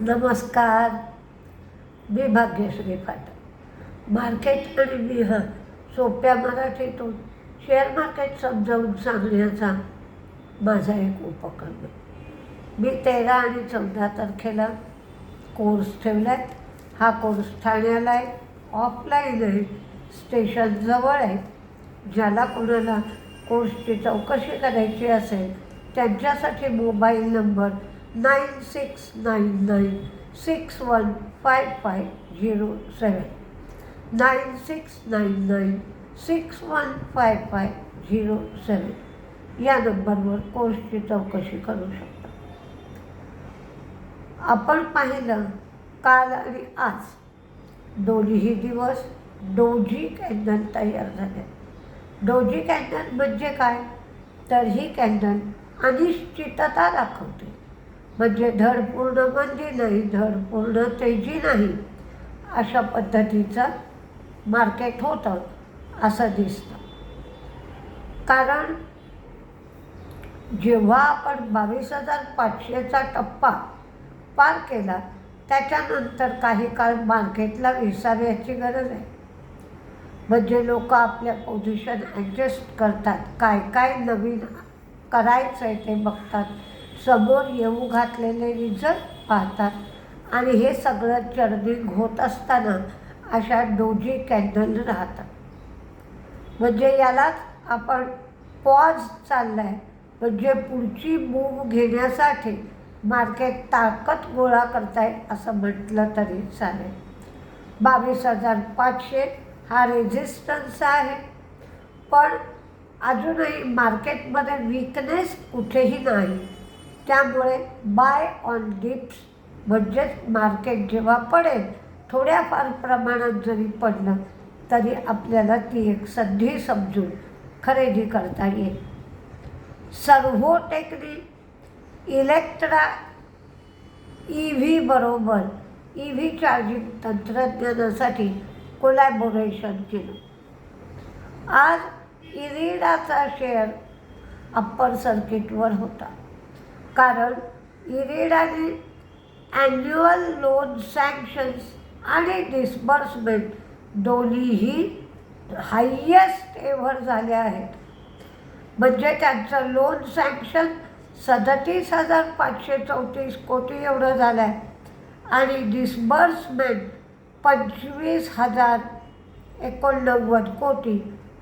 नमस्कार. मी भाग्यश्री फाटक मार्केट आणि विह सोप्या मराठीतून शेअर मार्केट समजावून सांगण्याचा माझा एक उपक्रम. आहे मी तेरा आणि चौदा तारखेला कोर्स ठेवला आहे हा कोर्स ठाण्याला आहे. ऑफलाईन आहे. स्टेशनजवळ आहे. ज्याला कोणाला कोर्सची चौकशी करायची असेल त्यांच्यासाठी mobile number nine six nine nine six one five five zero seven nine six nine nine six one five five zero seven या नंबरवर कोर्सची चौकशी करू शकता आपण पाहिलं काल आणि आज दोन्हीही दिवस डोजी कॅन्डल तयार झाले डोजी कॅन्डल म्हणजे काय तर ही कॅन्डल अनिश्चितता दाखवते म्हणजे धड पूर्ण म्हणजे नाही धड पूर्ण तेजी नाही. अशा पद्धतीचं मार्केट होतं असं दिसतं. कारण जेव्हा आपण बावीस हजार पाचशेचा टप्पा पार केला त्याच्यानंतर काही काळ मार्केटला विसाव्याची गरज आहे. म्हणजे लोक आपल्या पोझिशन ॲडजस्ट करतात. काय काय नवीन करायचं आहे ते बघतात. समोर येऊ घातलेले रिझल्ट पाहतात. आणि हे सगळं चर्निंग होत असताना अशा डोजी कॅन्डल राहतात. म्हणजे यालाच आपण पॉज चालला आहे म्हणजे पुढची मूव घेण्यासाठी मार्केट ताकद गोळा करताय असं म्हटलं तरी चालेल. बावीस हजार पाचशे हा रेझिस्टन्स आहे. पण अजूनही मार्केटमध्ये विकनेस कुठेही नाही. त्यामुळे बाय ऑन डिप्स म्हणजेच मार्केट जेव्हा पडेल थोड्याफार प्रमाणात जरी पडलं तरी आपल्याला ती एक संधी समजून खरेदी करता येईल. सर्वो इलेक्ट्रा ई व्ही बरोबर ई व्ही चार्जिंग तंत्रज्ञानासाठी कोलॅबोरेशन केलं. आज इरिडाचा शेअर अप्पर सर्किटवर होता. कारण इरिडाने ॲन्युअल लोन सँक्शन्स आणि डिस्बर्समेंट दोन्हीही हायेस्ट एव्हर झाले आहेत. म्हणजे त्यांचं लोन सँक्शन सदतीस हजार पाचशे चौतीस कोटी एवढं झालं आहे आणि डिस्बर्समेंट पंचवीस हजार एकोणनव्वद कोटी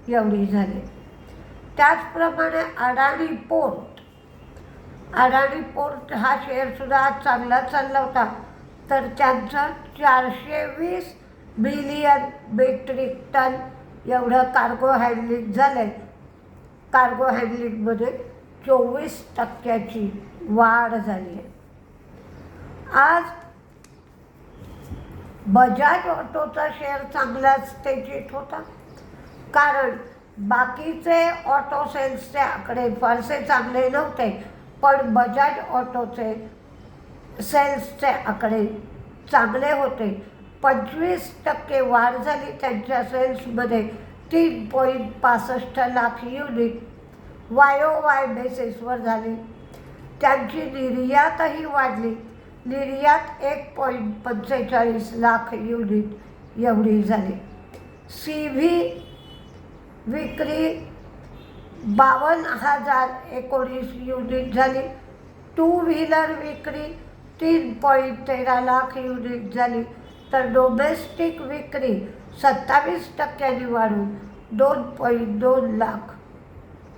एवढी झाली. त्याचप्रमाणे अडाणी पोर्ट अडाणी पोर्ट हा शेअरसुद्धा आज चांगला चालला होता. तर त्यांचं चारशे वीस बिलियन मेट्रिक टन एवढं कार्गो हँडलिंग झालं आहे कार्गो हँडलिंगमध्ये चोवीस टक्क्याची वाढ झाली आहे आज बजाज ऑटोचा शेअर चांगलाच तेजीत होता. कारण बाकीचे ऑटो सेल्सचे आकडे फारसे चांगले नव्हते. पण बजाज ऑटोचे सेल्सचे आकडे चांगले होते. पंचवीस टक्के वाढ झाली त्यांच्या सेल्समध्ये. तीन पॉईंट पासष्ट लाख युनिट वायो वाय बेसिसवर झाली. त्यांची निर्यातही वाढली. निर्यात एक पॉईंट पंचेचाळीस लाख युनिट एवढी झाली. सी व्ही विक्री बावन्न हजार एकोणीस युनिट झाली. टू व्हीलर विक्री तीन पॉईंट तेरा लाख युनिट झाली. तर डोमेस्टिक विक्री सत्तावीस टक्क्यांनी वाढून दोन पॉईंट दोन लाख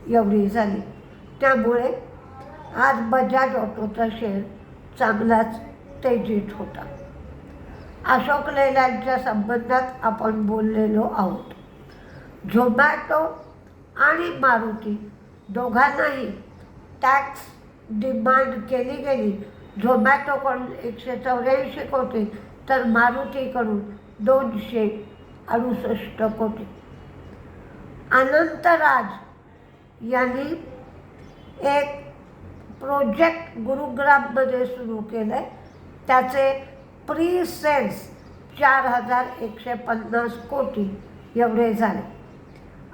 एवढी झाली. त्यामुळे आज बजाज ऑटोचा शेअर चांगलाच तेजीत होता. अशोक लेल्यांच्या संबंधात आपण बोललेलो आहोत. झोमॅटो आणि मारुती दोघांनाही टॅक्स डिमांड केली गेली. झोमॅटोकडून एकशे चौऱ्याऐंशी कोटी तर मारुतीकडून दोनशे अडुसष्ट कोटी. अनंतराज यांनी एक प्रोजेक्ट गुरुग्राममध्ये सुरू केलं आहे त्याचे प्री सेल्स चार हजार एकशे पन्नास कोटी एवढे झाले.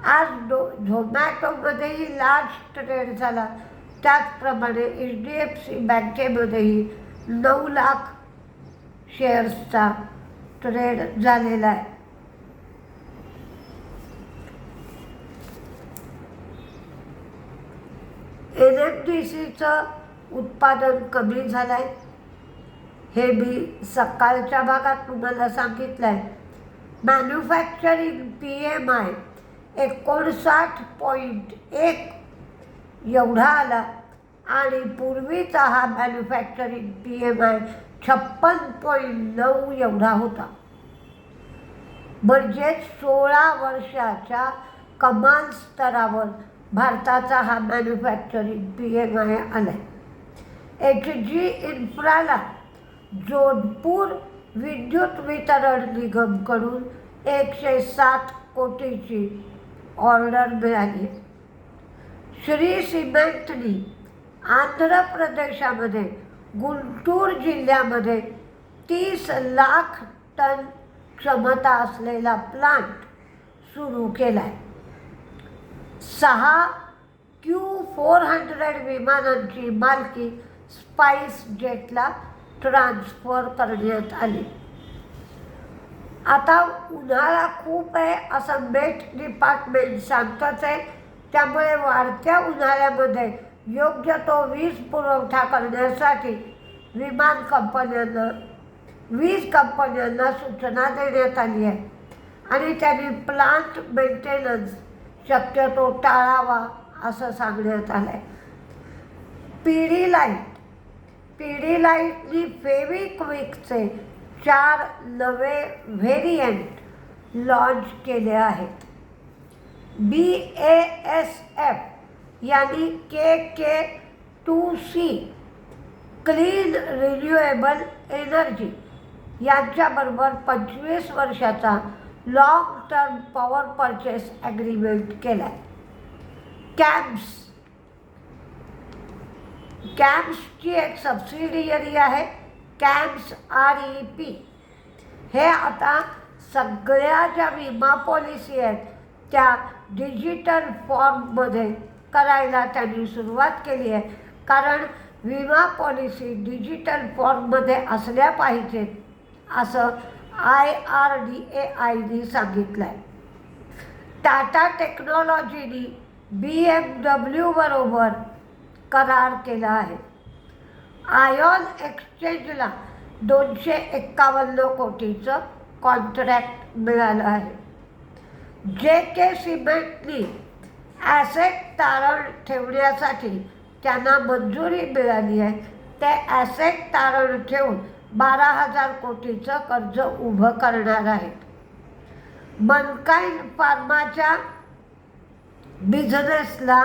आज डो झोमॅटोमध्येही लार्ज ट्रेड झाला. त्याचप्रमाणे एच डी एफ सी बँकेमध्येही नऊ लाख शेअर्सचा ट्रेड झालेला आहे. एन एफ डी सीचं उत्पादन कमी झालं आहे हे मी सकाळच्या भागात तुम्हाला सांगितलं आहे मॅन्युफॅक्चरिंग पी एम आय एकोणसाठ पॉईंट एक एवढा आला. आणि पूर्वीचा हा मॅन्युफॅक्चरिंग पी एम आय छप्पन पॉईंट नऊ एवढा होता. म्हणजेच सोळा वर्षाच्या कमाल स्तरावर भारताचा हा मॅन्युफॅक्चरिंग पी एम आय आला एच जी इन्फ्राला जोधपूर विद्युत वितरण निगमकडून एकशे सात कोटीची ऑर्डर मिळाली. श्री सिमेंटनी आंध्र प्रदेशामध्ये गुंटूर जिल्ह्यामध्ये तीस लाख टन क्षमता असलेला प्लांट सुरू केला आहे सहा क्यू फोर हंड्रेड विमानांची मालकी स्पाइस जेटला ट्रान्सफर करण्यात आली. आता उन्हाळा खूप आहे असं मेट डिपार्टमेंट सांगतच आहे. त्यामुळे वाढत्या उन्हाळ्यामध्ये योग्य तो वीज पुरवठा करण्यासाठी विमान कंपन्यांना वीज कंपन्यांना सूचना देण्यात आली आहे. आणि त्यांनी प्लांट मेंटेनन्स शक्यतो टाळावा असं सांगण्यात आलं आहे पीडी लाइट पीडी लाईटनी फेविक्विकचे चार नवे व्हेरियंट लॉन्च केले आहेत. बी ए एस एफ़ यांनी K K two C clean renewable energy यांच्याबरोबर पंचवीस वर्षाचा long term power purchase agreement केला आहे कॅम्प्स कॅम्प्सची एक सबसिडियरी आहे. कॅम्प्स आर ई पी हे आता सगळ्या ज्या विमा पॉलिसी आहेत त्या डिजिटल फॉर्ममध्ये करायला त्यांनी सुरुवात केली आहे. कारण विमा पॉलिसी डिजिटल फॉर्ममध्ये असल्या पाहिजेत असं आय आर डी ए आयनी सांगितलं आहे टाटा टेक्नॉलॉजीनी बी एम डब्ल्यूबरोबर करार केला आहे. आयॉन एक्सचेंजला दोनशे एक्कावन्न कोटीचं कॉन्ट्रॅक्ट मिळालं आहे. जे के सिमेंटनी ॲसेट तारण ठेवण्यासाठी त्यांना मंजुरी मिळाली आहे. ते ॲसेट तारण ठेवून बारा हजार कोटीचं कर्ज उभं करणार आहेत. मनकाईन फार्माच्या बिझनेसला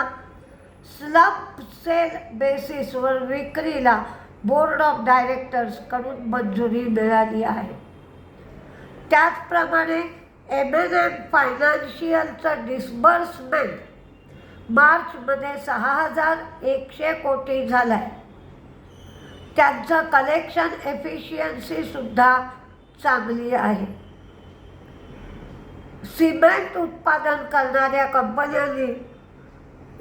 स्लप सेल बेसिसवर विक्रीला बोर्ड ऑफ डायरेक्टर्सकडून मंजुरी मिळाली आहे. त्याचप्रमाणे एम एन एम फायनान्शियलचं डिस्बर्समेंट मार्चमध्ये सहा हजार एकशे कोटी झालं आहे त्यांचं कलेक्शन एफिशियन्सीसुद्धा चांगली आहे. सिमेंट उत्पादन करणाऱ्या कंपन्यांनी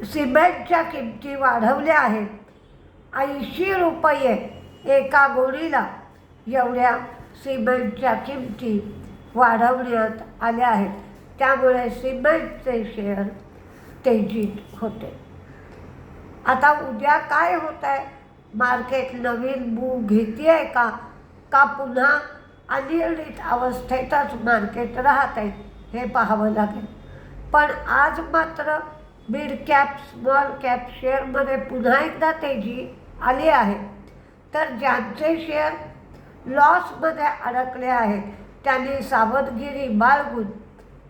सिमेंटच्या किमती वाढवल्या आहेत. ऐंशी रुपये एका गोणीला एवढ्या सिमेंटच्या किमती वाढवण्यात आल्या आहेत. त्यामुळे सिमेंटचे शेअर तेजीत होते. आता उद्या काय होत आहे मार्केट नवीन मूव घेते आहे का? का पुन्हा अनिर्णित अवस्थेतच मार्केट राहत आहे हे पाहावं लागेल. पण आज मात्र मिड कॅप स्मॉल कॅप शेअरमध्ये पुन्हा एकदा तेजी आली आहे. तर ज्यांचे शेअर लॉसमध्ये अडकले आहेत त्यांनी सावधगिरी बाळगून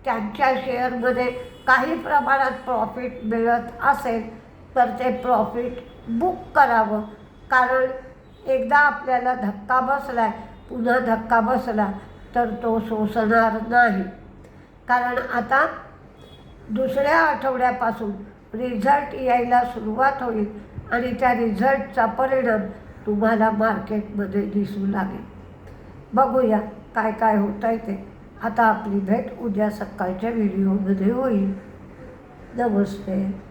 त्यांच्या शेअरमध्ये काही प्रमाणात प्रॉफिट मिळत असेल तर ते प्रॉफिट बुक करावं. कारण एकदा आपल्याला धक्का बसला आहे पुन्हा धक्का बसला तर तो सोसणार नाही. कारण आता दुसऱ्या आठवड्यापासून रिझल्ट यायला सुरुवात होईल आणि त्या रिझल्टचा परिणाम तुम्हाला मार्केटमध्ये दिसू लागेल. बघूया काय काय होत आहे ते. आता आपली भेट उद्या सकाळच्या व्हिडिओमध्ये होईल. नमस्ते.